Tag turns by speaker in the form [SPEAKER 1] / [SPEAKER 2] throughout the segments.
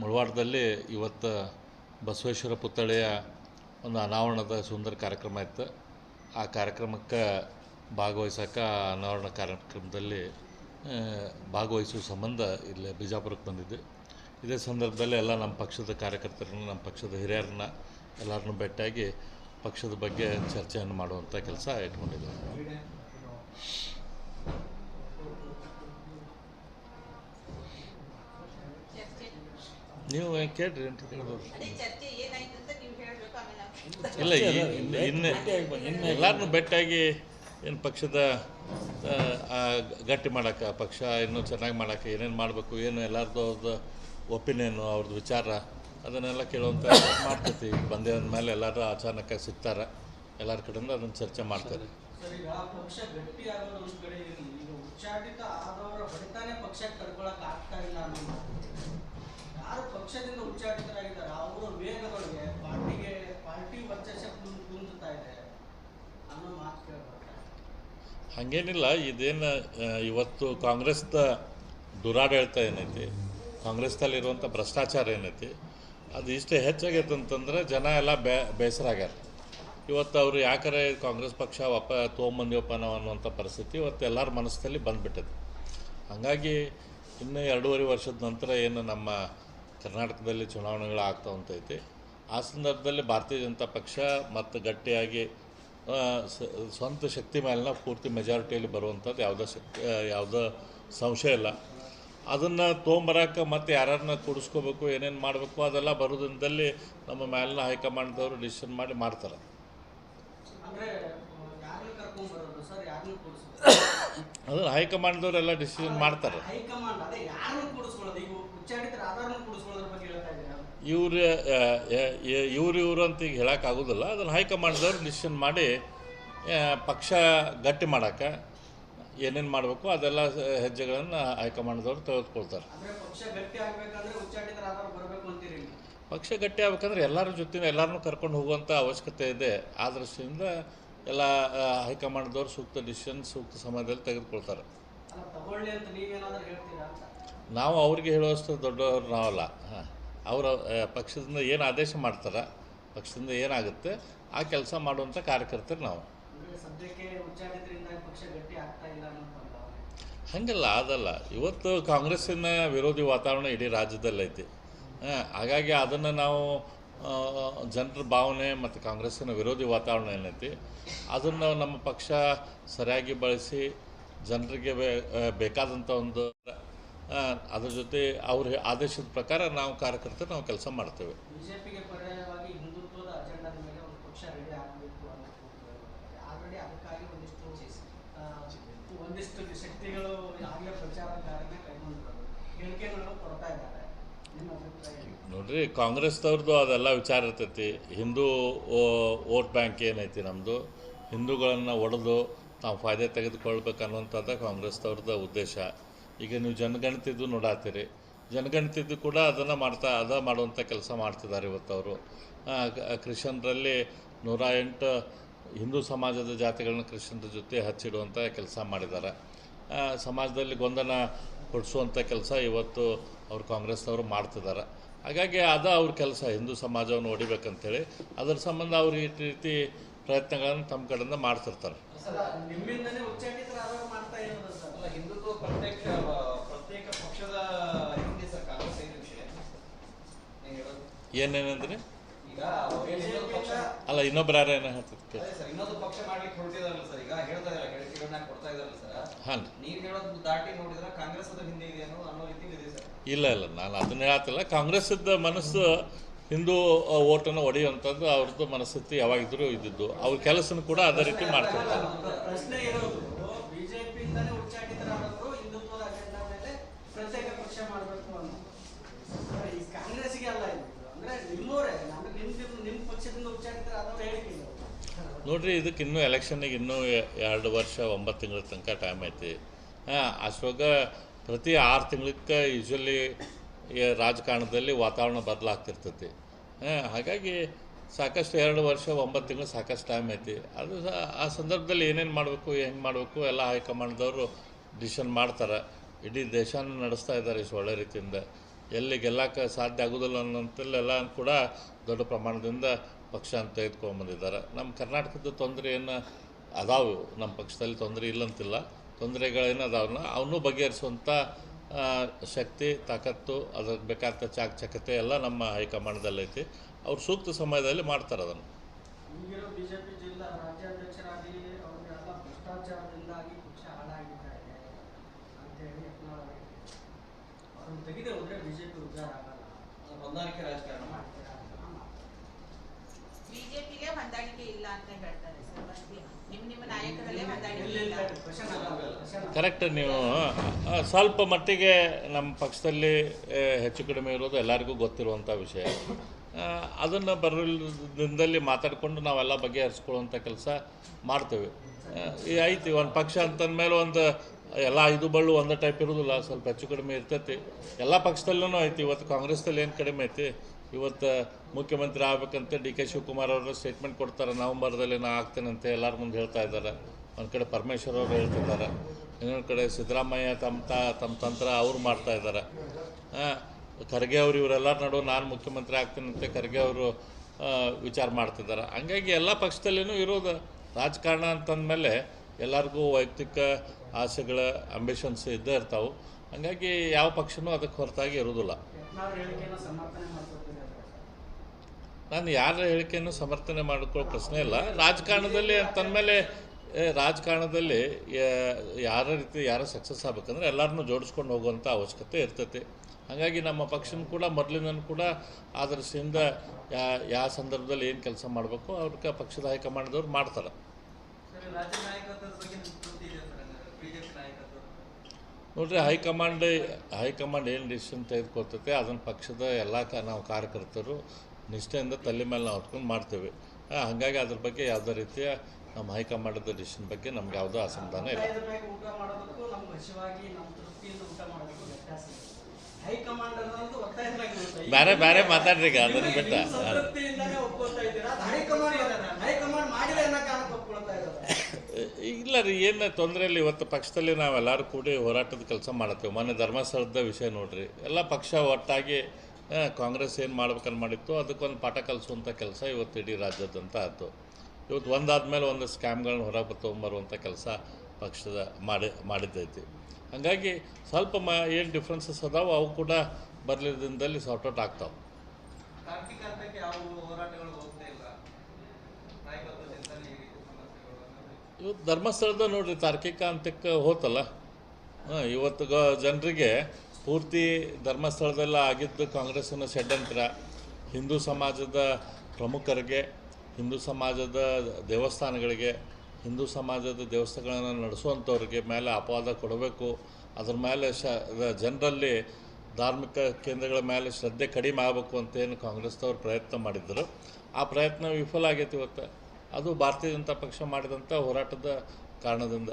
[SPEAKER 1] ಮುಳವಾಡದಲ್ಲಿ ಇವತ್ತು ಬಸವೇಶ್ವರ ಪುತ್ಥಳಿಯ ಒಂದು ಅನಾವರಣದ ಸುಂದರ ಕಾರ್ಯಕ್ರಮ ಇತ್ತು. ಆ ಕಾರ್ಯಕ್ರಮಕ್ಕೆ ಭಾಗವಹಿಸೋಕೆ ಅನಾವರಣ ಕಾರ್ಯಕ್ರಮದಲ್ಲಿ ಭಾಗವಹಿಸುವ ಸಂಬಂಧ ಇಲ್ಲೇ ಬಿಜಾಪುರಕ್ಕೆ ಬಂದಿದ್ದೆ. ಇದೇ ಸಂದರ್ಭದಲ್ಲಿ ಎಲ್ಲ ನಮ್ಮ ಪಕ್ಷದ ಕಾರ್ಯಕರ್ತರನ್ನ, ನಮ್ಮ ಪಕ್ಷದ ಹಿರಿಯರನ್ನ ಎಲ್ಲರನ್ನೂ ಭೇಟಿಯಾಗಿ ಪಕ್ಷದ ಬಗ್ಗೆ ಚರ್ಚೆಯನ್ನು ಮಾಡುವಂಥ ಕೆಲಸ ಇಟ್ಕೊಂಡಿದ್ದೇವೆ ನೀವು ಕೇಳ್ರಿ ಅಂತ ಕೇಳ್ಬೋದು.
[SPEAKER 2] ಅದೇ ಚರ್ಚೆ ಏನಾಯ್ತು ಅಂತ ನೀವು ಹೇಳ್ಬೇಕು ಆಮೇಲೆ
[SPEAKER 1] ಇಲ್ಲ ಇನ್ನೇ ಎಲ್ಲರನ್ನೂ ಭೇಟಿಯಾಗಿ ಏನು ಪಕ್ಷದ ಗಟ್ಟಿ ಮಾಡಕ್ಕ ಪಕ್ಷ ಇನ್ನೂ ಚೆನ್ನಾಗಿ ಮಾಡಕ್ಕ ಏನೇನು ಮಾಡಬೇಕು ಏನು ಎಲ್ಲರದ್ದು ಅವ್ರದ್ದು ಒಪಿನಿಯನು ಅವ್ರದ್ದು ವಿಚಾರ ಅದನ್ನೆಲ್ಲ ಕೇಳುವಂಥ ಮಾಡ್ತೈತಿ. ಬಂದೇ ಅಂದಮೇಲೆ ಎಲ್ಲರೂ ಅಚಾನಕ ಸಿಗ್ತಾರೆ. ಎಲ್ಲರ ಕಡೆಯಿಂದ ಅದನ್ನು ಚರ್ಚೆ ಮಾಡ್ತಾರೆ.
[SPEAKER 3] ಸರ್ ಈಗ ಪಕ್ಷ ಯಾರು ಪಕ್ಷದಿಂದ ಉಚ್ಚಾಟಿತರಾಗಿದ್ದಾರೆ. ಅವರ ವೇಗದೊಳಗೆ ಪಾರ್ಟಿಗೆ ಪಾರ್ಟಿ ಇದೆ. ಅನ್ನೋ ಮಾತು
[SPEAKER 1] ಹಾಗೇನಿಲ್ಲ, ಇದೇನು ಇವತ್ತು ಕಾಂಗ್ರೆಸ್ದ ದುರಾಡಳಿತ ಏನೈತಿ? ಕಾಂಗ್ರೆಸ್ದಲ್ಲಿರುವಂಥ ಭ್ರಷ್ಟಾಚಾರ ಏನೈತಿ? ಅದು ಇಷ್ಟೇ ಹೆಚ್ಚಾಗೈತೆ ಅಂತಂದ್ರೆ ಜನ ಎಲ್ಲ ಬೇ, ಬೇಸರ ಆಗ್ಯಾರ. ಇವತ್ತು ಅವರು ಯಾಕರೆ ಕಾಂಗ್ರೆಸ್ ಪಕ್ಷ ಒಪ್ಪ ತೊಗೊಂಬಂದಿವಪ್ಪ ನಾವು ಅನ್ನುವಂಥ ಪರಿಸ್ಥಿತಿ ಇವತ್ತು ಎಲ್ಲರ ಮನಸ್ಸಲ್ಲಿ ಬಂದುಬಿಟ್ಟಿದೆ ಹಾಗಾಗಿ ಇನ್ನು ಎರಡೂವರೆ ವರ್ಷದ ನಂತರ ಏನು ನಮ್ಮ ಕರ್ನಾಟಕದಲ್ಲಿ ಚುನಾವಣೆಗಳು ಆಗ್ತಾ ಹೊಂತೈತಿ ಆ ಸಂದರ್ಭದಲ್ಲಿ ಭಾರತೀಯ ಜನತಾ ಪಕ್ಷ ಮತ್ತು ಗಟ್ಟಿಯಾಗಿ ಸ್ವಂತ ಶಕ್ತಿ ಮೇಲಿನ ಪೂರ್ತಿ ಮೆಜಾರಿಟಿಯಲ್ಲಿ ಬರುವಂಥದ್ದು ಯಾವುದೋ ಶಕ್ತಿ ಯಾವುದೋ ಸಂಶಯ ಇಲ್ಲ. ಅದನ್ನು ತೊಗೊಂಬರಕ್ಕೆ ಮತ್ತೆ ಯಾರನ್ನ ಕೂಡಿಸ್ಕೋಬೇಕು ಏನೇನು ಮಾಡಬೇಕು ಅದೆಲ್ಲ ದಿನದಲ್ಲಿ ನಮ್ಮ ಮೇಲಿನ ಹೈಕಮಾಂಡ್ದವರು ಡಿಸಿಷನ್ ಮಾಡಿ ಮಾಡ್ತಾರೆ. ಅದನ್ನು ಹೈಕಮಾಂಡ್ದವರೆಲ್ಲ ಡಿಸಿಷನ್ ಮಾಡ್ತಾರೆ. ಇವ್ರು ಇವ್ರು ಇವರು ಅಂತ ಈಗ ಹೇಳೋಕ್ಕಾಗೋದಿಲ್ಲ. ಅದನ್ನು ಹೈಕಮಾಂಡ್ದವ್ರು ಡಿಸಿಷನ್ ಮಾಡಿ ಪಕ್ಷ ಗಟ್ಟಿ ಮಾಡೋಕ್ಕೆ ಏನೇನು ಮಾಡಬೇಕು ಅದೆಲ್ಲ ಹೆಜ್ಜೆಗಳನ್ನು ಹೈಕಮಾಂಡ್ದವ್ರು ತೆಗೆದುಕೊಳ್ತಾರೆ.
[SPEAKER 3] ಪಕ್ಷ ಗಟ್ಟಿ ಆಗ್ಬೇಕಂದ್ರೆ
[SPEAKER 1] ಎಲ್ಲಾರ ಜೊತೆ ಎಲ್ಲರನ್ನೂ ಕರ್ಕೊಂಡು ಹೋಗುವಂಥ ಅವಶ್ಯಕತೆ ಇದೆ. ಆ ದೃಷ್ಟಿಯಿಂದ ಎಲ್ಲ ಹೈಕಮಾಂಡ್ದವ್ರು ಸೂಕ್ತ ಡಿಸಿಷನ್ ಸೂಕ್ತ ಸಮಯದಲ್ಲಿ ತೆಗೆದುಕೊಳ್ತಾರೆ. ನಾವು ಅವ್ರಿಗೆ ಹೇಳುವಷ್ಟು ದೊಡ್ಡವರು ನಾವಲ್ಲ. ಹಾಂ. ಅವರ ಪಕ್ಷದಿಂದ ಏನು ಆದೇಶ ಮಾಡ್ತಾರೆ ಪಕ್ಷದಿಂದ ಏನಾಗುತ್ತೆ ಆ ಕೆಲಸ ಮಾಡುವಂಥ ಕಾರ್ಯಕರ್ತರು ನಾವು. ಹಾಗಲ್ಲ ಅದಲ್ಲ. ಇವತ್ತು ಕಾಂಗ್ರೆಸ್ಸಿನ ವಿರೋಧಿ ವಾತಾವರಣ ಇಡೀ ರಾಜ್ಯದಲ್ಲೈತಿ. ಹಾಗಾಗಿ ಅದನ್ನು ನಾವು ಜನರ ಭಾವನೆ ಮತ್ತು ಕಾಂಗ್ರೆಸ್ಸಿನ ವಿರೋಧಿ ವಾತಾವರಣ ಏನೈತಿ ಅದನ್ನು ನಮ್ಮ ಪಕ್ಷ ಸರಿಯಾಗಿ ಬಳಸಿ ಜನರಿಗೆ ಬೇಕಾದಂಥ ಒಂದು ಅದ್ರ ಜೊತೆ ಅವ್ರ ಆದೇಶದ ಪ್ರಕಾರ ನಾವು ಕಾರ್ಯಕರ್ತರು ನಾವು ಕೆಲಸ ಮಾಡ್ತೇವೆ? ನೋಡ್ರಿ ಕಾಂಗ್ರೆಸ್ದವ್ರದ್ದು ಅದೆಲ್ಲ ವಿಚಾರ ಇರ್ತೈತಿ. ಹಿಂದೂ ವೋಟ್ ಬ್ಯಾಂಕ್ ಏನೈತಿ ನಮ್ಮದು ಹಿಂದೂಗಳನ್ನು ಒಡೆದು ತಾವು ಫಾಯ್ದೆ ತೆಗೆದುಕೊಳ್ಬೇಕು ಅನ್ನುವಂಥದ್ದು ಕಾಂಗ್ರೆಸ್ದವ್ರದ್ದು ಉದ್ದೇಶ. ಈಗ ನೀವು ಜನಗಣತಿದ್ದು ನೋಡಾತೀರಿ. ಜನಗಣತಿದ್ದು ಕೂಡ ಅದನ್ನು ಮಾಡ್ತಾ, ಅದ ಮಾಡುವಂಥ ಕೆಲಸ ಮಾಡ್ತಿದ್ದಾರೆ ಇವತ್ತು ಅವರು. ಕ್ರಿಶ್ಚಿಯನ್ರಲ್ಲಿ ನೂರ ಎಂಟು ಹಿಂದೂ ಸಮಾಜದ ಜಾತಿಗಳನ್ನ ಕ್ರಿಶ್ಚನ್ರ ಜೊತೆ ಹಚ್ಚಿಡುವಂಥ ಕೆಲಸ ಮಾಡಿದ್ದಾರೆ. ಸಮಾಜದಲ್ಲಿ ಗೊಂದಲ ಕೊಡಿಸುವಂಥ ಕೆಲಸ ಇವತ್ತು ಅವರು ಕಾಂಗ್ರೆಸ್ನವರು ಮಾಡ್ತಿದ್ದಾರೆ. ಹಾಗಾಗಿ ಅದ ಅವ್ರ ಕೆಲಸ, ಹಿಂದೂ ಸಮಾಜವನ್ನು ಹೊಡಿಬೇಕಂತೇಳಿ. ಅದರ ಸಂಬಂಧ ಅವರು ಈ ರೀತಿ ಪ್ರಯತ್ನಗಳನ್ನು ತಮ್ಮ ಕಡೆಯಿಂದ ಮಾಡ್ತಿರ್ತಾರೆ.
[SPEAKER 4] ಹಿಂದೆ
[SPEAKER 1] ಅಲ್ಲ ಇನ್ನೊಬ್ರು ಯಾರು
[SPEAKER 4] ರೀತಿ ಇದೆ ಸರ್.
[SPEAKER 1] ಇಲ್ಲ ಇಲ್ಲ ನಾನು ಅದನ್ನ ಹೇಳ್ತಿಲ್ಲ ಕಾಂಗ್ರೆಸ್ದ ಮನಸ್ಸು ಹಿಂದೂ ಓಟನ್ನು ಹೊಡೆಯುವಂಥದ್ದು ಅವ್ರದ್ದು ಮನಸ್ಥಿತಿ ಯಾವಾಗಿದ್ರೂ ಇದ್ದಿದ್ದು. ಅವ್ರ ಕೆಲಸನೂ ಕೂಡ ಅದೇ ರೀತಿ ಮಾಡ್ತಿರ್ತಾರೆ
[SPEAKER 3] ಪ್ರ- ಪ್ರಶ್ನೆ ಇರೋದು ಬಿಜೆಪಿಯಿಂದನೇ ಉಚ್ಚಾಟಿತರಾದವರು ಹಿಂದುತ್ವದ ಅಜೆಂಡಾ ಮೇಲೆ ಪ್ರತ್ಯೇಕ ಪಕ್ಷ ಮಾಡಬೇಕು ಅನ್ನೋ ಅಂದ್ರೆ ಈ ಕಾಂಗ್ರೆಸ್ಗೆ ಅಲ್ಲ ಇದು ಅಂದ್ರೆ ನಿಮ್ಮವರೇ ಅಂದ್ರೆ ನಿಮ್ ನಿಮ್- ನಿಮ್ ಪಕ್ಷದಿಂದ ಉಚ್ಚಾಟಿತರಾದವರು ಹೇಳಿಕೆ ಇದು.
[SPEAKER 1] ನೋಡ್ರಿ ಇದಕ್ಕೆ ಇನ್ನೂ ಎಲೆಕ್ಷನ್ನಿಗೆ ಇನ್ನೂ ಎರಡು ವರ್ಷ ಒಂಬತ್ತು ತಿಂಗಳ ತನಕ ಟೈಮ್ ಐತಿ. ಹಾಂ ಅಷ್ಟೊಳಗ ಪ್ರತಿ ಆರು ತಿಂಗಳಕ್ಕೆ ಯೂಶ್ವಲಿ ರಾಜಕಾರಣದಲ್ಲಿ ವಾತಾವರಣ ಬದಲಾಗ್ತಿರ್ತೈತಿ. ಹಾಗಾಗಿ ಸಾಕಷ್ಟು ಎರಡು ವರ್ಷ ಒಂಬತ್ತು ತಿಂಗಳು ಸಾಕಷ್ಟು ಟೈಮ್ ಐತಿ. ಅದು ಆ ಸಂದರ್ಭದಲ್ಲಿ ಏನೇನು ಮಾಡಬೇಕು, ಹೆಂಗೆ ಮಾಡಬೇಕು, ಎಲ್ಲ ಹೈಕಮಾಂಡ್ದವರು ಡಿಸಿಷನ್ ಮಾಡ್ತಾರೆ. ಇಡೀ ದೇಶನ ನಡೆಸ್ತಾ ಇದ್ದಾರೆ ಇಷ್ಟು ಒಳ್ಳೆ ರೀತಿಯಿಂದ. ಎಲ್ಲಿ ಗೆಲ್ಲಕ್ಕೆ ಸಾಧ್ಯ ಆಗೋದಿಲ್ಲ ಅನ್ನೋಂಥಲ್ಲೆಲ್ಲ ಕೂಡ ದೊಡ್ಡ ಪ್ರಮಾಣದಿಂದ ಪಕ್ಷ ಅಂತ ತೆಗೆದುಕೊಂಡ್ಬಂದಿದ್ದಾರೆ ನಮ್ಮ ಕರ್ನಾಟಕದ ತೊಂದರೆ ಏನು ಅದಾವು. ನಮ್ಮ ಪಕ್ಷದಲ್ಲಿ ತೊಂದರೆ ಇಲ್ಲಂತಿಲ್ಲ. ತೊಂದರೆಗಳೇನು ಅದಾವನ್ನ ಅವನ್ನೂ ಬಗೆಹರಿಸುವಂಥ ಶಕ್ತಿ ತಾಕತ್ತು ಅದಕ್ಕೆ ಬೇಕಾದ ಚಾಕಚಕ್ಯತೆ ಎಲ್ಲ ನಮ್ಮ ಹೈಕಮಾಂಡ್ದಲ್ಲೈತಿ. ಅವ್ರು ಸೂಕ್ತ ಸಮಯದಲ್ಲಿ ಮಾಡ್ತಾರೆ ಅದನ್ನು.
[SPEAKER 3] ಬಿಜೆಪಿ
[SPEAKER 2] ಬಿಜೆಪಿಗೆ ಹೊಂದಾಣಿಕೆ ಇಲ್ಲ ಅಂತ ಹೇಳ್ತಾರೆ ನಿಮ್ಮ ನಾಯಕರಲ್ಲೇ ಹೊಂದಾಣಿಕೆ ಇಲ್ಲ.
[SPEAKER 1] ಕರೆಕ್ಟ್ ನೀವು ಸ್ವಲ್ಪ ಮಟ್ಟಿಗೆ ನಮ್ಮ ಪಕ್ಷದಲ್ಲಿ ಹೆಚ್ಚು ಕಡಿಮೆ ಇರೋದು ಎಲ್ಲರಿಗೂ ಗೊತ್ತಿರುವಂಥ ವಿಷಯ. ಅದನ್ನು ಬರೋದ್ರಿಂದಲ್ಲಿ ಮಾತಾಡಿಕೊಂಡು ನಾವೆಲ್ಲ ಬಗೆಹರಿಸ್ಕೊಳ್ಳುವಂಥ ಕೆಲಸ ಮಾಡ್ತೇವೆ. ಈ ಐತಿ ಒಂದು ಪಕ್ಷ ಅಂತಂದಮೇಲೆ ಒಂದು ಎಲ್ಲ ಐದು ಬಳ್ಳು ಒಂದೇ ಟೈಪ್ ಇರೋದಿಲ್ಲ ಸ್ವಲ್ಪ ಹೆಚ್ಚು ಕಡಿಮೆ ಇರ್ತೈತಿ. ಎಲ್ಲ ಪಕ್ಷದಲ್ಲೂ ಐತಿ ಇವತ್ತು ಕಾಂಗ್ರೆಸ್ದಲ್ಲಿ ಏನು ಕಡಿಮೆ ಐತಿ? ಇವತ್ತು ಮುಖ್ಯಮಂತ್ರಿ ಆಗ್ಬೇಕಂತ ಡಿ ಕೆ ಶಿವಕುಮಾರ್ ಅವರು ಸ್ಟೇಟ್ಮೆಂಟ್ ಕೊಡ್ತಾರೆ, ನವಂಬರ್ದಲ್ಲಿ ನಾ ಆಗ್ತೇನೆ ಅಂತ ಎಲ್ಲರ ಮುಂದೆ ಹೇಳ್ತಾ ಇದ್ದಾರೆ. ಒಂದು ಕಡೆ ಪರಮೇಶ್ವರ್ ಅವರು ಹೇಳ್ತಿದ್ದಾರೆ, ಇನ್ನೊಂದು ಕಡೆ ಸಿದ್ದರಾಮಯ್ಯ ತಮ್ಮ ತ, ತಮ್ಮ ತಂತ್ರ ಅವ್ರು ಮಾಡ್ತಾ ಇದ್ದಾರೆ. ಖರ್ಗೆ ಅವರು ಇವರೆಲ್ಲರ ನಡುವೆ ನಾನು ಮುಖ್ಯಮಂತ್ರಿ ಆಗ್ತೀನಿ ಅಂತ ಖರ್ಗೆ ಅವರು ವಿಚಾರ ಮಾಡ್ತಿದ್ದಾರೆ. ಹಂಗಾಗಿ ಎಲ್ಲ ಪಕ್ಷದಲ್ಲಿನೂ ಇರೋದು ರಾಜಕಾರಣ ಅಂತಂದಮೇಲೆ ಎಲ್ಲರಿಗೂ ವೈಯಕ್ತಿಕ ಆಸೆಗಳ ಅಂಬಿಷನ್ಸ್ ಇದ್ದೇ ಇರ್ತಾವೆ. ಹಂಗಾಗಿ ಯಾವ ಪಕ್ಷನೂ ಅದಕ್ಕೆ ಹೊರತಾಗಿ ಇರೋದಿಲ್ಲ
[SPEAKER 3] ಯತ್ನಾಳ್ ಹೇಳಿಕೆಯನ್ನು ಸಮರ್ಥನೆ ಮಾಡ್ಕೊತಿದ್ದಾರೆ
[SPEAKER 1] ನಾನು ಯಾರ ಹೇಳಿಕೆಯನ್ನು ಸಮರ್ಥನೆ ಮಾಡಿಕೊಳ್ಳೋ ಪ್ರಶ್ನೆ ಇಲ್ಲ. ರಾಜಕಾರಣದಲ್ಲಿ ಅಂತಂದಮೇಲೆ ಏ, ರಾಜಕಾರಣದಲ್ಲಿ ಯಾರ ರೀತಿ ಯಾರ ಸಕ್ಸಸ್ ಆಗ್ಬೇಕಂದ್ರೆ ಎಲ್ಲರನ್ನೂ ಜೋಡಿಸ್ಕೊಂಡು ಹೋಗುವಂಥ ಅವಶ್ಯಕತೆ ಇರ್ತೈತಿ. ಹಾಗಾಗಿ ನಮ್ಮ ಪಕ್ಷನ ಕೂಡ ಮೊದಲಿಂದನೂ ಕೂಡ ಆದರ್ಶದಿಂದ ಯಾ ಯಾವ ಸಂದರ್ಭದಲ್ಲಿ ಏನು ಕೆಲಸ ಮಾಡಬೇಕು ಅವ್ರಿಗೆ ಪಕ್ಷದ ಹೈಕಮಾಂಡ್ದವ್ರು ಮಾಡ್ತಾರೆ. ನೋಡ್ರಿ ಹೈಕಮಾಂಡ್ ಹೈಕಮಾಂಡ್ ಏನು ಡಿಸಿಷನ್ ತೆಗೆದುಕೊಳ್ತೈತೆ ಅದನ್ನು ಪಕ್ಷದ ಎಲ್ಲ ಕ ನಾವು ಕಾರ್ಯಕರ್ತರು ನಿಷ್ಠೆಯಿಂದ ತಲೆ ಮೇಲೆ ನಾವು ಹೊತ್ಕೊಂಡು ಮಾಡ್ತೇವೆ. ಹಾಗಾಗಿ ಅದ್ರ ಬಗ್ಗೆ ಯಾವುದೇ ರೀತಿಯ ನಮ್ಮ ಹೈಕಮಾಂಡದ ಡಿಸಿಷನ್ ಬಗ್ಗೆ ನಮ್ಗೆ ಯಾವುದೋ ಅಸಮಾಧಾನ ಇಲ್ಲ.
[SPEAKER 3] ಹೈಕಮಾಂಡ್.
[SPEAKER 1] ಬೇರೆ ಬೇರೆ ಮಾತಾಡ್ರಿ ಈಗ ಅದನ್ನ ಬಿಟ್ಟ.
[SPEAKER 3] ಹೈಕಮಾಂಡ್ ಹೈಕಮಾಂಡ್
[SPEAKER 1] ಇಲ್ಲ ರೀ ಏನು ತೊಂದರೆ ಇಲ್ಲ ಇವತ್ತು ಪಕ್ಷದಲ್ಲಿ ನಾವೆಲ್ಲರೂ ಕೂಡಿ ಹೋರಾಟದ ಕೆಲಸ ಮಾಡತ್ತೇವೆ ಮೊನ್ನೆ ಧರ್ಮಸ್ಥಳದ ವಿಷಯ ನೋಡ್ರಿ ಎಲ್ಲ ಪಕ್ಷ ಒಟ್ಟಾಗಿ ಕಾಂಗ್ರೆಸ್ ಏನು ಮಾಡ್ಬೇಕಂತ ಮಾಡಿತ್ತು? ಅದಕ್ಕೊಂದು ಪಾಠ ಕಲಿಸುವಂಥ ಕೆಲಸ ಇವತ್ತು ಇಡೀ ರಾಜ್ಯದಂತ ಆಯಿತು. ಇವತ್ತು ಒಂದಾದ್ಮೇಲೆ ಒಂದು ಸ್ಕ್ಯಾಮ್ಗಳನ್ನ ಹೊರಗೆ ತೊಗೊಂಬರುವಂಥ ಕೆಲಸ ಪಕ್ಷದ ಮಾಡಿ ಮಾಡಿದ್ದೈತಿ. ಹಾಗಾಗಿ ಸ್ವಲ್ಪ ಮ ಏನು ಡಿಫ್ರೆನ್ಸಸ್ ಅದಾವೆ ಅವು ಕೂಡ ಬರಲಿದ್ದಲ್ಲಿ ದಿನದಲ್ಲಿ ಸಾರ್ಟ್ ಔಟ್ ಆಗ್ತಾವೆ. ಇವತ್ತು ಧರ್ಮಸ್ಥಳದ ನೋಡ್ರಿ ತಾರ್ಕಿಕ ಅಂತಕ್ಕೆ ಹೋತಲ್ಲ. ಹಾಂ ಇವತ್ತು ಗ ಜನರಿಗೆ ಪೂರ್ತಿ ಧರ್ಮಸ್ಥಳದಲ್ಲ ಆಗಿದ್ದು ಕಾಂಗ್ರೆಸ್ಸಿನ ಷಡ್ಯಂತ್ರ. ಹಿಂದೂ ಸಮಾಜದ ಪ್ರಮುಖರಿಗೆ, ಹಿಂದೂ ಸಮಾಜದ ದೇವಸ್ಥಾನಗಳಿಗೆ, ಹಿಂದೂ ಸಮಾಜದ ದೇವಸ್ಥಾನಗಳನ್ನು ನಡೆಸುವಂಥವ್ರಿಗೆ ಮೇಲೆ ಅಪವಾದ ಕೊಡಬೇಕು. ಅದ್ರ ಮೇಲೆ ಶ ಜನರಲ್ಲಿ ಧಾರ್ಮಿಕ ಕೇಂದ್ರಗಳ ಮೇಲೆ ಶ್ರದ್ಧೆ ಕಡಿಮೆ ಆಗಬೇಕು ಅಂತೇನು ಕಾಂಗ್ರೆಸ್ದವ್ರು ಪ್ರಯತ್ನ ಮಾಡಿದ್ದರು. ಆ ಪ್ರಯತ್ನ ವಿಫಲ ಆಗೈತಿ ಇವತ್ತು. ಅದು ಭಾರತೀಯ ಜನತಾ ಪಕ್ಷ ಮಾಡಿದಂಥ ಹೋರಾಟದ ಕಾರಣದಿಂದ.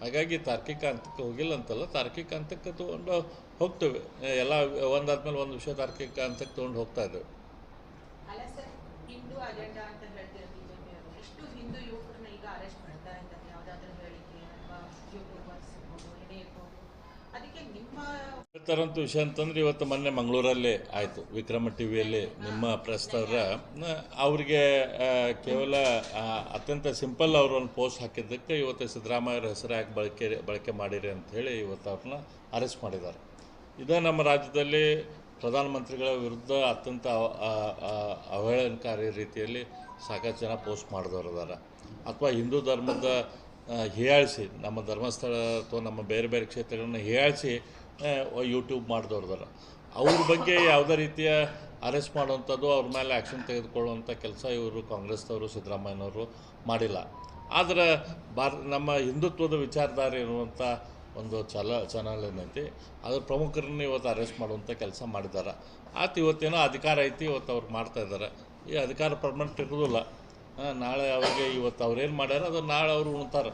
[SPEAKER 1] ಹಾಗಾಗಿ ತಾರ್ಕಿಕ ಹಂತಕ್ಕೆ ಹೋಗಿಲ್ಲ ಅಂತಲ್ಲ, ತಾರ್ಕಿಕ ಹಂತಕ್ಕೆ ತೊಗೊಂಡು ಹೋಗ್ತೇವೆ. ಎಲ್ಲ ಒಂದಾದ್ಮೇಲೆ ಒಂದು ವಿಷಯ ತಾರ್ಕಿಕ ಹಂತಕ್ಕೆ ತೊಗೊಂಡು ಹೋಗ್ತಾ ಇದ್ದೇವೆ.
[SPEAKER 2] ಹಿಂದೂ ಅಜೆಂಡಾ ಅಂತ ಹೇಳ್ತೀರ ಬಿಜೆಪಿ ಎಷ್ಟು ಹಿಂದೂ ಯುವಕರನ್ನ ಈಗ ಅರೆಸ್ಟ್ ಮಾಡ್ತಾ ಇದ್ದಾರೆ ಯಾವ್ದಾದ್ರು ಹೇಳಿಕೆ ಅಥವಾ ಯೂಟ್ಯೂಬರ್ಸ್ ಇರ್ಬೋದು ಏನೇ ಇರ್ಬೋದು ಅದಕ್ಕೆ ನಿಮ್ಮ
[SPEAKER 1] ಹೇಳ್ತಾರಂತ ವಿಷಯ ಅಂತಂದ್ರೆ ಇವತ್ತು ಮೊನ್ನೆ ಮಂಗಳೂರಲ್ಲೇ ಆಯಿತು. ವಿಕ್ರಮ ಟಿವಿಯಲ್ಲಿ ನಿಮ್ಮ ಪ್ರಸ್ತವ್ರ ಅವರಿಗೆ ಕೇವಲ ಅತ್ಯಂತ ಸಿಂಪಲ್ ಅವರು ಒಂದು ಪೋಸ್ಟ್ ಹಾಕಿದ್ದಕ್ಕೆ ಇವತ್ತು ಸಿದ್ದರಾಮಯ್ಯರ ಹೆಸರು ಯಾಕೆ ಬಳಕೆ ಬಳಕೆ ಮಾಡಿರಿ ಅಂತ ಹೇಳಿ ಇವತ್ತು ಅವ್ರನ್ನ ಅರೆಸ್ಟ್ ಮಾಡಿದ್ದಾರೆ. ಇದೇ ನಮ್ಮ ರಾಜ್ಯದಲ್ಲಿ ಪ್ರಧಾನಮಂತ್ರಿಗಳ ವಿರುದ್ಧ ಅತ್ಯಂತ ಅವಹೇಳನಕಾರಿ ರೀತಿಯಲ್ಲಿ ಸಾಕಷ್ಟು ಜನ ಪೋಸ್ಟ್ ಮಾಡಿದವರು ಅಥವಾ ಹಿಂದೂ ಧರ್ಮದ ಹೀಯಾಳಿಸಿ, ನಮ್ಮ ಧರ್ಮಸ್ಥಳ ಅಥವಾ ನಮ್ಮ ಬೇರೆ ಬೇರೆ ಕ್ಷೇತ್ರಗಳನ್ನ ಹೀಯಾಳಿಸಿ ಯೂಟ್ಯೂಬ್ ಮಾಡಿದವ್ರದಲ್ಲ. ಅವ್ರ ಬಗ್ಗೆ ಯಾವುದೇ ರೀತಿಯ ಅರೆಸ್ಟ್ ಮಾಡುವಂಥದ್ದು ಅವ್ರ ಮೇಲೆ ಆ್ಯಕ್ಷನ್ ತೆಗೆದುಕೊಳ್ಳುವಂಥ ಕೆಲಸ ಇವರು ಕಾಂಗ್ರೆಸ್ದವರು ಸಿದ್ದರಾಮಯ್ಯನವರು ಮಾಡಿಲ್ಲ. ಆದರೆ ಭಾರ, ನಮ್ಮ ಹಿಂದುತ್ವದ ವಿಚಾರಧಾರೆ ಇರುವಂಥ ಒಂದು ಚಲ, ಚಾನಲ್ ಏನೈತಿ, ಅದ್ರ ಪ್ರಮುಖರನ್ನು ಇವತ್ತು ಅರೆಸ್ಟ್ ಮಾಡುವಂಥ ಕೆಲಸ ಮಾಡಿದ್ದಾರೆ. ಆತ ಇವತ್ತೇನೋ ಅಧಿಕಾರ ಐತಿ, ಇವತ್ತು ಅವ್ರು ಮಾಡ್ತಾ ಇದ್ದಾರೆ. ಈ ಅಧಿಕಾರ ಪರ್ಮನೆಂಟ್ ಇರೋದಿಲ್ಲ ನಾಳೆ ಅವ್ರಿಗೆ ಇವತ್ತು ಅವ್ರೇನು ಮಾಡ್ಯಾರ ಅದು ನಾಳೆ ಅವರು ಉಣ್ತಾರೆ.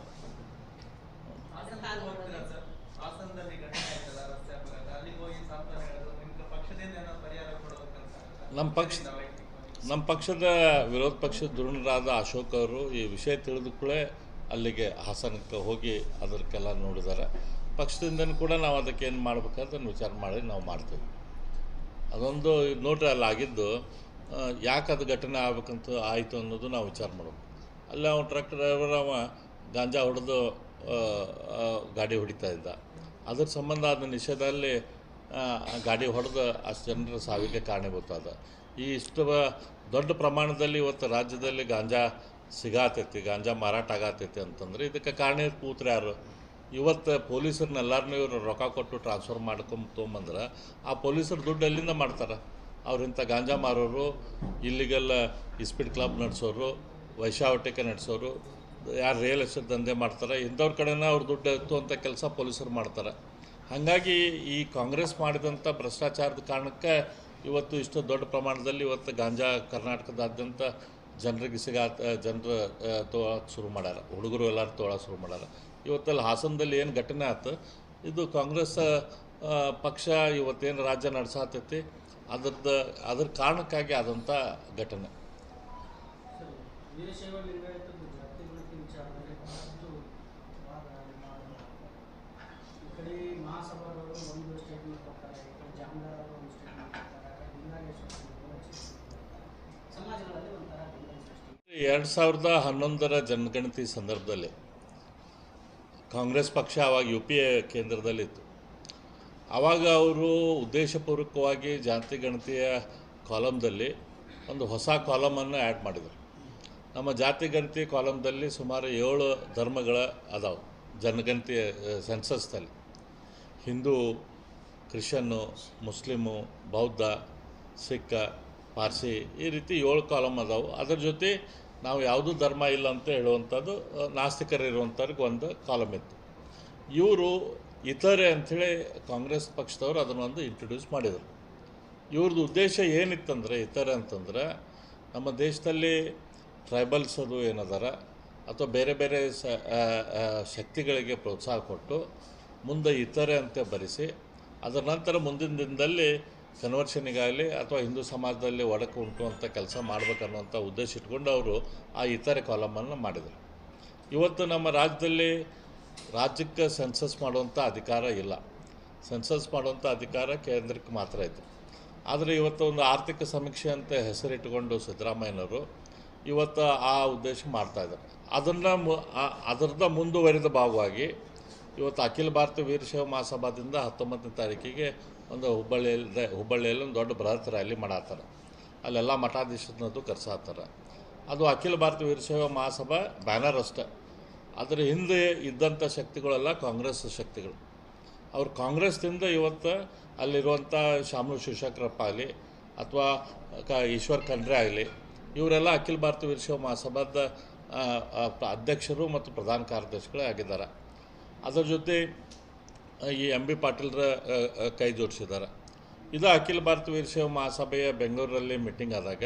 [SPEAKER 4] ನಿಮ್ಮ ಪಕ್ಷದಿಂದ
[SPEAKER 1] ಪಕ್ಷ ನಮ್ಮ ಪಕ್ಷದ ವಿರೋಧ ಪಕ್ಷದ ಧುರೀಣರಾದ ಅಶೋಕ್ ಅವರು ಈ ವಿಷಯ ತಿಳಿದ ಕೂಡಲೇ ಅಲ್ಲಿಗೆ ಹಾಸನಕ್ಕೆ ಹೋಗಿ ಅದಕ್ಕೆಲ್ಲ ನೋಡಿದ್ದಾರೆ ಪಕ್ಷದಿಂದನೂ ಕೂಡ ನಾವು ಅದಕ್ಕೆ ಏನು ಮಾಡ್ಬೇಕಂತ ವಿಚಾರ ಮಾಡಿ ನಾವು ಮಾಡ್ತೀವಿ. ಅದೊಂದು ನೋಡ್ರಿ ಅಲ್ಲಿ ಆಗಿದ್ದು ಯಾಕೆ ಅದು ಘಟನೆ ಆಗ್ಬೇಕಂತ ಆಯಿತು ಅನ್ನೋದು ನಾವು ವಿಚಾರ ಮಾಡಬೇಕು ಅಲ್ಲಿ, ಅವ್ನು ಟ್ರಕ್ ಡ್ರೈವರ್ ಅವ ಗಾಂಜಾ ಹೊಡೆದು ಗಾಡಿ ಹೊಡಿತಾ ಇದ್ದ. ಅದ್ರ ಸಂಬಂಧ ಆದ ನಿಷೇಧದಲ್ಲಿ ಗಾಡಿ ಹೊಡೆದು ಅಷ್ಟು ಜನರ ಸಾವಿಗೆ ಕಾರಣೀಭೂತ ಅದ ಈ ಇಷ್ಟು ದೊಡ್ಡ ಪ್ರಮಾಣದಲ್ಲಿ ಇವತ್ತು ರಾಜ್ಯದಲ್ಲಿ ಗಾಂಜಾ ಸಿಗಾತೈತಿ, ಗಾಂಜಾ ಮಾರಾಟ ಆಗತೈತಿ ಅಂತಂದ್ರೆ ಇದಕ್ಕೆ ಕಾರಣ ಕೂತ್ರು ಯಾರು? ಇವತ್ತು ಪೊಲೀಸರನ್ನೆಲ್ಲರನ್ನೂ ಇವರು ರೊಕ್ಕ ಕೊಟ್ಟು ಟ್ರಾನ್ಸ್ಫರ್ ಮಾಡ್ಕೊಂಬಂದ್ರೆ ತೊಗೊಂಬಂದ್ರೆ ಆ ಪೊಲೀಸರು ದುಡ್ಡು ಎಲ್ಲಿಂದ ಮಾಡ್ತಾರೆ? ಅವ್ರಿಂಥ ಗಾಂಜಾ ಮಾರೋರು ಇಲ್ಲಿಗೆಲ್ಲ ಇಸ್ಪೀಡ್ ಕ್ಲಬ್ ನಡೆಸೋರು, ವೈಶಾವಟಿಕೆ ನಡೆಸೋರು, ಯಾರು ರಿಯಲ್ ಎಸ್ಟೇಟ್ ದಂಧೆ ಮಾಡ್ತಾರೆ, ಇಂಥವ್ರ ಕಡೆನೇ ಅವ್ರು ದುಡ್ಡು ಅಂತ ಕೆಲಸ ಪೊಲೀಸರು ಮಾಡ್ತಾರೆ. ಹಾಗಾಗಿ ಈ ಕಾಂಗ್ರೆಸ್ ಮಾಡಿದಂಥ ಭ್ರಷ್ಟಾಚಾರದ ಕಾರಣಕ್ಕೆ ಇವತ್ತು ಇಷ್ಟು ದೊಡ್ಡ ಪ್ರಮಾಣದಲ್ಲಿ ಇವತ್ತು ಗಾಂಜಾ ಕರ್ನಾಟಕದಾದ್ಯಂತ ಜನರಿಗೆ ಸಿಗ ಜನರು ತೋಳಕ್ಕೆ ಶುರು ಮಾಡ್ಯಾರ. ಹುಡುಗರು ಎಲ್ಲರೂ ತೋಳಕ್ಕೆ ಶುರು ಮಾಡ್ಯಾರ. ಇವತ್ತಲ್ಲಿ ಹಾಸನದಲ್ಲಿ ಏನು ಘಟನೆ ಆಯ್ತು ಇದು ಕಾಂಗ್ರೆಸ್ ಪಕ್ಷ ಇವತ್ತೇನು ರಾಜ್ಯ ನಡೆಸಾತೈತಿ ಅದ್ರದ್ದು, ಅದ್ರ ಕಾರಣಕ್ಕಾಗಿ ಆದಂಥ ಘಟನೆ. ಎರಡು ಸಾವಿರದ ಹನ್ನೊಂದರ ಜನಗಣತಿ ಸಂದರ್ಭದಲ್ಲಿ ಕಾಂಗ್ರೆಸ್ ಪಕ್ಷ ಆವಾಗ ಯು ಪಿ ಎ ಕೇಂದ್ರದಲ್ಲಿತ್ತು. ಆವಾಗ ಅವರು ಉದ್ದೇಶಪೂರ್ವಕವಾಗಿ ಜಾತಿ ಗಣತಿಯ ಕಾಲಮ್ದಲ್ಲಿ ಒಂದು ಹೊಸ ಕಾಲಮನ್ನು ಆ್ಯಡ್ ಮಾಡಿದರು. ನಮ್ಮ ಜಾತಿ ಗಣತಿ ಕಾಲಮ್ದಲ್ಲಿ ಸುಮಾರು ಏಳು ಧರ್ಮಗಳ ಅದಾವೆ ಜನಗಣತಿಯ ಸೆನ್ಸಸ್ದಲ್ಲಿ ಹಿಂದೂ ಕ್ರಿಶ್ಚನ್ನು ಮುಸ್ಲಿಮು, ಬೌದ್ಧ, ಸಿಖ್, ಪಾರ್ಸಿ ಈ ರೀತಿ ಏಳು ಕಾಲಮ್ ಅದಾವೆ. ಅದ್ರ ಜೊತೆ ನಾವು ಯಾವುದೂ ಧರ್ಮ ಇಲ್ಲ ಅಂತ ಹೇಳುವಂಥದ್ದು ನಾಸ್ತಿಕರಿರುವಂಥವ್ರಿಗೆ ಒಂದು ಕಾಲಮ್ ಇತ್ತು. ಇವರು ಇತರೆ ಅಂಥೇಳಿ ಕಾಂಗ್ರೆಸ್ ಪಕ್ಷದವರು ಅದನ್ನೊಂದು ಇಂಟ್ರೊಡ್ಯೂಸ್ ಮಾಡಿದರು. ಇವ್ರದ್ದು ಉದ್ದೇಶ ಏನಿತ್ತಂದರೆ, ಇತರೆ ಅಂತಂದ್ರೆ ನಮ್ಮ ದೇಶದಲ್ಲಿ ಟ್ರೈಬಲ್ಸ್ ಅದು ಏನದಾರ ಅಥವಾ ಬೇರೆ ಬೇರೆ ಸ ಶಕ್ತಿಗಳಿಗೆ ಪ್ರೋತ್ಸಾಹ ಕೊಟ್ಟು ಮುಂದೆ ಇತರೆ ಅಂತ ಬರೆಸಿ, ಅದರ ನಂತರ ಮುಂದಿನ ದಿನದಲ್ಲಿ ಕನ್ವರ್ಷನಿಗಾಗಲಿ ಅಥವಾ ಹಿಂದೂ ಸಮಾಜದಲ್ಲಿ ಒಡಕು ಉಂಟು ಅಂತ ಕೆಲಸ ಮಾಡಬೇಕನ್ನುವಂಥ ಉದ್ದೇಶ ಇಟ್ಕೊಂಡು ಅವರು ಆ ಇತರೆ ಕಾಲಮನ್ನು ಮಾಡಿದರು. ಇವತ್ತು ನಮ್ಮ ರಾಜ್ಯದಲ್ಲಿ ರಾಜ್ಯಕ್ಕೆ ಸೆನ್ಸಸ್ ಮಾಡುವಂಥ ಅಧಿಕಾರ ಇಲ್ಲ. ಸೆನ್ಸಸ್ ಮಾಡುವಂಥ ಅಧಿಕಾರ ಕೇಂದ್ರಕ್ಕೆ ಮಾತ್ರ ಇದೆ. ಆದರೆ ಇವತ್ತು ಒಂದು ಆರ್ಥಿಕ ಸಮೀಕ್ಷೆ ಅಂತ ಹೆಸರಿಟ್ಟುಕೊಂಡು ಸಿದ್ದರಾಮಯ್ಯನವರು ಇವತ್ತು ಆ ಉದ್ದೇಶ ಮಾಡ್ತಾ ಇದ್ದಾರೆ. ಅದನ್ನು ಮು ಅದರದ ಮುಂದುವರಿದ ಭಾಗವಾಗಿ ಇವತ್ತು ಅಖಿಲ ಭಾರತ ವೀರಶೈವ ಮಹಾಸಭಾದಿಂದ ಹತ್ತೊಂಬತ್ತನೇ ತಾರೀಕಿಗೆ ಒಂದು ಹುಬ್ಬಳ್ಳಿಯಲ್ಲಿ ಹುಬ್ಬಳ್ಳಿಯಲ್ಲಿ ಒಂದು ದೊಡ್ಡ ಬೃಹತ್ ರ್ಯಾಲಿ ಮಾಡಾತಾರೆ ಅಲ್ಲೆಲ್ಲ ಮಠಾಧೀಶನದ್ದು ಕರೆಸಾತಾರೆ ಅದು ಅಖಿಲ ಭಾರತ ವೀರಶೈವ ಮಹಾಸಭಾ ಬ್ಯಾನರ್ ಅಷ್ಟೆ. ಅದರ ಹಿಂದೆ ಇದ್ದಂಥ ಶಕ್ತಿಗಳೆಲ್ಲ ಕಾಂಗ್ರೆಸ್ ಶಕ್ತಿಗಳು. ಅವ್ರು ಕಾಂಗ್ರೆಸ್ನಿಂದ ಇವತ್ತು ಅಲ್ಲಿರುವಂಥ ಶಾಮು ಶಿವಶಂಕರಪ್ಪ ಆಗಲಿ ಅಥವಾ ಕ ಈಶ್ವರ್ ಖಂಡ್ರೆ ಆಗಲಿ, ಇವರೆಲ್ಲ ಅಖಿಲ ಭಾರತ ವೀರಶೈವ ಮಹಾಸಭಾದ ಅಧ್ಯಕ್ಷರು ಮತ್ತು ಪ್ರಧಾನ ಕಾರ್ಯದರ್ಶಿಗಳೇ ಆಗಿದ್ದಾರೆ. ಅದರ ಜೊತೆ ಈ ಎಂ ಬಿ ಪಾಟೀಲ್ರ ಕೈ ಜೋಡಿಸಿದ್ದಾರೆ. ಇದು ಅಖಿಲ ಭಾರತ ವೀರಶೈವ ಮಹಾಸಭೆಯ ಬೆಂಗಳೂರಲ್ಲಿ ಮೀಟಿಂಗ್ ಆದಾಗ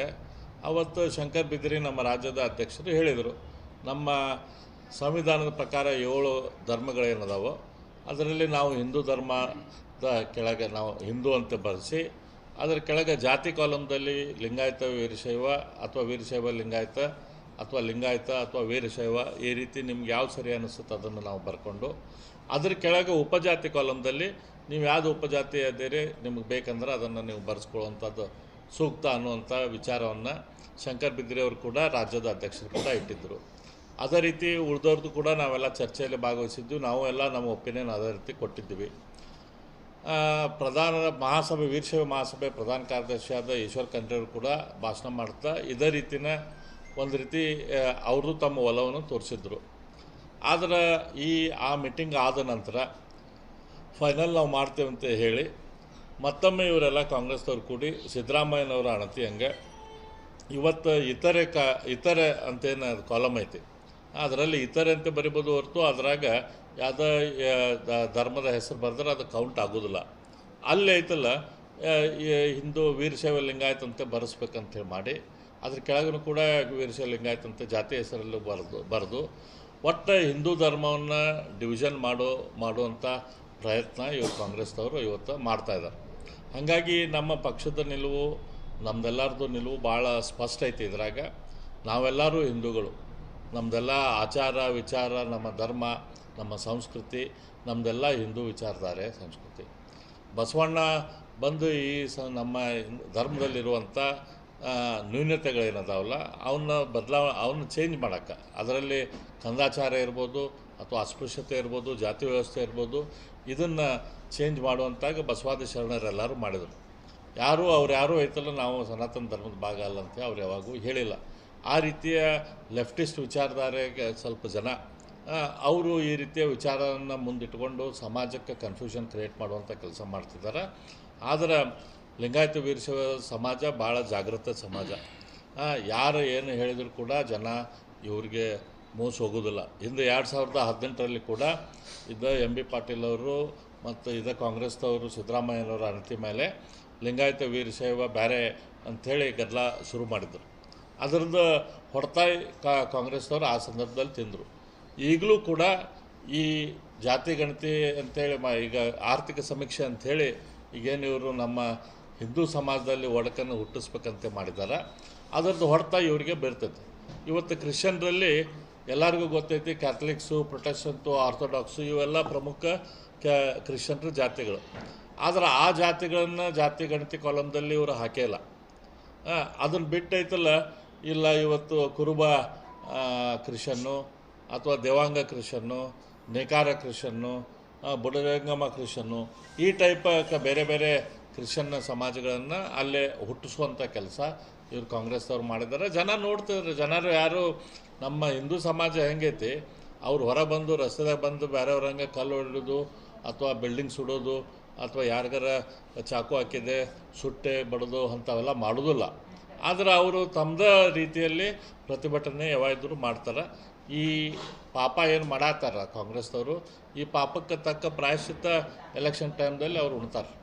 [SPEAKER 1] ಅವತ್ತು ಶಂಕರ್ ಬಿದ್ರಿ ನಮ್ಮ ರಾಜ್ಯದ ಅಧ್ಯಕ್ಷರು ಹೇಳಿದರು. ನಮ್ಮ ಸಂವಿಧಾನದ ಪ್ರಕಾರ ಏಳು ಧರ್ಮಗಳೇನದಾವೋ, ಅದರಲ್ಲಿ ನಾವು ಹಿಂದೂ ಧರ್ಮದ ಕೆಳಗೆ ನಾವು ಹಿಂದೂ ಅಂತ ಬರೆಸಿ, ಅದರ ಕೆಳಗೆ ಜಾತಿ ಕಾಲಮ್ದಲ್ಲಿ ಲಿಂಗಾಯತ, ವೀರಶೈವ ಅಥವಾ ವೀರಶೈವ, ಲಿಂಗಾಯತ ಅಥವಾ ಲಿಂಗಾಯತ ಅಥವಾ ವೀರಶೈವ ಈ ರೀತಿ ನಿಮ್ಗೆ ಯಾವ್ದು ಸರಿ ಅನಿಸುತ್ತೆ ಅದನ್ನು ನಾವು ಬರ್ಕೊಂಡು, ಅದ್ರ ಕೆಳಗೆ ಉಪಜಾತಿ ಕಾಲಮ್ದಲ್ಲಿ ನೀವು ಯಾವುದು ಉಪಜಾತಿ ಅದೇರಿ, ನಿಮಗೆ ಬೇಕಂದ್ರೆ ಅದನ್ನು ನೀವು ಬರೆಸ್ಕೊಳ್ಳುವಂಥದ್ದು ಸೂಕ್ತ ಅನ್ನುವಂಥ ವಿಚಾರವನ್ನು ಶಂಕರ್ ಬಿದ್ರಿಯವರು ಕೂಡ ರಾಜ್ಯದ ಅಧ್ಯಕ್ಷರು ಕೂಡ ಇಟ್ಟಿದ್ದರು. ಅದೇ ರೀತಿ ಉಳಿದವ್ರದ್ದು ಕೂಡ ನಾವೆಲ್ಲ ಚರ್ಚೆಯಲ್ಲಿ ಭಾಗವಹಿಸಿದ್ದು, ನಾವು ಎಲ್ಲ ನಮ್ಮ ಒಪಿನಿಯನ್ ಅದೇ ರೀತಿ ಕೊಟ್ಟಿದ್ದೀವಿ. ಪ್ರಧಾನ ಮಹಾಸಭೆ, ವೀರಶೈವ ಮಹಾಸಭೆ ಪ್ರಧಾನ ಕಾರ್ಯದರ್ಶಿಯಾದ ಈಶ್ವರ್ ಖಂಡ್ರೆ ಅವರು ಕೂಡ ಭಾಷಣ ಮಾಡ್ತಾ ಇದೇ ರೀತಿನ ಒಂದು ರೀತಿ ಅವ್ರದ್ದು ತಮ್ಮ ಒಲವನ್ನು ತೋರಿಸಿದ್ರು. ಆದರೆ ಈ, ಆ ಮೀಟಿಂಗ್ ಆದ ನಂತರ ಫೈನಲ್ ನಾವು ಮಾಡ್ತೇವೆ ಅಂತ ಹೇಳಿ ಮತ್ತೊಮ್ಮೆ ಇವರೆಲ್ಲ ಕಾಂಗ್ರೆಸ್ನವ್ರು ಕೂಡಿ ಸಿದ್ದರಾಮಯ್ಯನವರ ಅಣತಿ ಹಂಗೆ. ಇವತ್ತು ಇತರೆ ಕ, ಇತರೆ ಅಂತೇನು ಕಾಲಮ್ ಐತಿ. ಅದರಲ್ಲಿ ಇತರೆ ಅಂತ ಬರಿಬೋದು ಹೊರತು ಅದರಾಗ ಯಾವುದೇ ಧರ್ಮದ ಹೆಸರು ಬರೆದ್ರೆ ಅದು ಕೌಂಟ್ ಆಗೋದಿಲ್ಲ. ಅಲ್ಲಿ ಐತಲ್ಲ ಹಿಂದೂ ವೀರಶೈವ ಲಿಂಗಾಯತ ಅಂತ ಬರೆಸ್ಬೇಕಂತ ಹೇಳಿ ಮಾಡಿ, ಅದ್ರ ಕೆಳಗೂ ಕೂಡ ವೀರಶೈವ ಲಿಂಗಾಯತ ಅಂತ ಜಾತಿ ಹೆಸರಲ್ಲೂ ಬರೆದು ಬರೆದು, ಒಟ್ಟು ಹಿಂದೂ ಧರ್ಮವನ್ನು ಡಿವಿಷನ್ ಮಾಡೋ ಮಾಡುವಂಥ ಪ್ರಯತ್ನ ಇವರು ಕಾಂಗ್ರೆಸ್ನವರು ಇವತ್ತು ಮಾಡ್ತಾ ಇದ್ದಾರೆ ಹಾಗಾಗಿ ನಮ್ಮ ಪಕ್ಷದ ನಿಲುವು, ನಮ್ದೆಲ್ಲರದು ನಿಲುವು ಭಾಳ ಸ್ಪಷ್ಟ ಐತಿ ಇದರಾಗ. ನಾವೆಲ್ಲರೂ ಹಿಂದೂಗಳು. ನಮ್ಮದೆಲ್ಲ ಆಚಾರ, ವಿಚಾರ, ನಮ್ಮ ಧರ್ಮ, ನಮ್ಮ ಸಂಸ್ಕೃತಿ ನಮ್ಮದೆಲ್ಲ ಹಿಂದೂ ವಿಚಾರಧಾರೆ ಸಂಸ್ಕೃತಿ. ಬಸವಣ್ಣ ಬಂದು ಈ ಸ ನಮ್ಮ ಧರ್ಮದಲ್ಲಿರುವಂಥ ನ್ಯೂನತೆಗಳೇನದಾವಲ್ಲ ಅವನ್ನ ಬದಲಾವ ಅವನ್ನ ಚೇಂಜ್ ಮಾಡೋಕ್ಕೆ. ಅದರಲ್ಲಿ ಕಂದಾಚಾರ ಇರ್ಬೋದು ಅಥವಾ ಅಸ್ಪೃಶ್ಯತೆ ಇರ್ಬೋದು, ಜಾತಿ ವ್ಯವಸ್ಥೆ ಇರ್ಬೋದು, ಇದನ್ನು ಚೇಂಜ್ ಮಾಡುವಂತಾಗ ಬಸವಾದಿ ಶರಣರೆಲ್ಲರೂ ಮಾಡಿದರು. ಯಾರೂ ಅವ್ರು ಯಾರೂ ಐತಲ್ಲ, ನಾವು ಸನಾತನ ಧರ್ಮದ ಭಾಗ ಅಲ್ಲ ಅಂತ ಅವ್ರು ಯಾವಾಗೂ ಹೇಳಿಲ್ಲ. ಆ ರೀತಿಯ ಲೆಫ್ಟಿಸ್ಟ್ ವಿಚಾರಧಾರೆಗೆ ಸ್ವಲ್ಪ ಜನ ಅವರು ಈ ರೀತಿಯ ವಿಚಾರವನ್ನು ಮುಂದಿಟ್ಕೊಂಡು ಸಮಾಜಕ್ಕೆ ಕನ್ಫ್ಯೂಷನ್ ಕ್ರಿಯೇಟ್ ಮಾಡುವಂಥ ಕೆಲಸ ಮಾಡ್ತಿದ್ದಾರೆ. ಆದರೆ ಲಿಂಗಾಯತ ವೀರಶೈವ ಸಮಾಜ ಭಾಳ ಜಾಗೃತ ಸಮಾಜ. ಯಾರು ಏನು ಹೇಳಿದರೂ ಕೂಡ ಜನ ಇವ್ರಿಗೆ ಮೋಸ ಹೋಗೋದಿಲ್ಲ. ಹಿಂದೆ ಎರಡು ಸಾವಿರದ ಹದಿನೆಂಟರಲ್ಲಿ ಕೂಡ ಇದ್ದ ಎಂ ಬಿ ಪಾಟೀಲ್ ಅವರು ಮತ್ತು ಇದ ಕಾಂಗ್ರೆಸ್ದವರು ಸಿದ್ದರಾಮಯ್ಯನವರ ಅಣತಿ ಮೇಲೆ ಲಿಂಗಾಯತ ವೀರಶೈವ ಬೇರೆ ಅಂಥೇಳಿ ಗದ್ದಲ ಶುರು ಮಾಡಿದರು. ಅದರದ್ದು ಹೊರತಾಯಿ ಕಾಂಗ್ರೆಸ್ನವರು ಆ ಸಂದರ್ಭದಲ್ಲಿ ತಿಂದರು. ಈಗಲೂ ಕೂಡ ಈ ಜಾತಿ ಗಣತಿ ಅಂತೇಳಿ ಮ ಈಗ ಆರ್ಥಿಕ ಸಮೀಕ್ಷೆ ಅಂಥೇಳಿ ಈಗೇನು ಇವರು ನಮ್ಮ ಹಿಂದೂ ಸಮಾಜದಲ್ಲಿ ಒಡಕನ್ನು ಹುಟ್ಟಿಸ್ಬೇಕಂತೆ ಮಾಡಿದ್ದಾರೆ ಅದರದ್ದು ಹೊಡೆತ ಇವರಿಗೆ ಬೀರ್ತೈತೆ ಇವತ್ತು ಕ್ರಿಶ್ಚಿಯನ್ರಲ್ಲಿ ಎಲ್ಲರಿಗೂ ಗೊತ್ತೈತಿ ಕ್ಯಾಥಲಿಕ್ಸು, ಪ್ರೊಟೆಸ್ಟೆಂಟು, ಆರ್ಥೋಡಾಕ್ಸು ಇವೆಲ್ಲ ಪ್ರಮುಖ ಕ್ಯಾ ಕ್ರಿಶ್ಚಿಯನ್ರ ಜಾತಿಗಳು. ಆದರೆ ಆ ಜಾತಿಗಳನ್ನು ಜಾತಿ ಗಣತಿ ಕಾಲಮ್ದಲ್ಲಿ ಇವರು ಹಾಕೇ ಇಲ್ಲ. ಅದನ್ನು ಬಿಟ್ಟೈತಲ್ಲ ಇಲ್ಲ, ಇವತ್ತು ಕುರುಬ ಕೃಷನ್ನು ಅಥವಾ ದೇವಾಂಗ ಕೃಷನ್ನು, ನೇಕಾರ ಕೃಷನ್ನು ಬುಡಜಂಗಮ ಕೃಷನ್ನು, ಈ ಟೈಪ್ ಬೇರೆ ಬೇರೆ ಕ್ರಿಶ್ಚನ್ ಸಮಾಜಗಳನ್ನು ಅಲ್ಲೇ ಹುಟ್ಟಿಸುವಂಥ ಕೆಲಸ ಇವರು ಕಾಂಗ್ರೆಸ್ದವ್ರು ಮಾಡಿದ್ದಾರೆ. ಜನ ನೋಡ್ತಿದ್ರು. ಜನರು ಯಾರು, ನಮ್ಮ ಹಿಂದೂ ಸಮಾಜ ಹೆಂಗೈತಿ? ಅವ್ರು ಹೊರ ಬಂದು, ರಸ್ತೆದಾಗ ಬಂದು ಬೇರೆಯವ್ರ ಹಂಗೆ ಕಲ್ಲು ಹೊಡೆದು ಅಥವಾ ಬಿಲ್ಡಿಂಗ್ ಸುಡೋದು ಅಥವಾ ಯಾರಿಗಾರ ಚಾಕು ಹಾಕಿದೆ, ಸುಟ್ಟೆ ಬಡದು ಅಂಥವೆಲ್ಲ ಮಾಡೋದಿಲ್ಲ. ಆದರೆ ಅವರು ತಮ್ಮದ ರೀತಿಯಲ್ಲಿ ಪ್ರತಿಭಟನೆ ಯಾವಾಗಿದ್ದರೂ ಮಾಡ್ತಾರೆ. ಈ ಪಾಪ ಏನು ಮಾಡತ್ತಾರ ಕಾಂಗ್ರೆಸ್ದವರು? ಈ ಪಾಪಕ್ಕೆ ತಕ್ಕ ಪ್ರಾಯಶ್ಚಿತ್ತ ಎಲೆಕ್ಷನ್ ಟೈಮ್ದಲ್ಲಿ ಅವ್ರು ಉಣ್ತಾರೆ.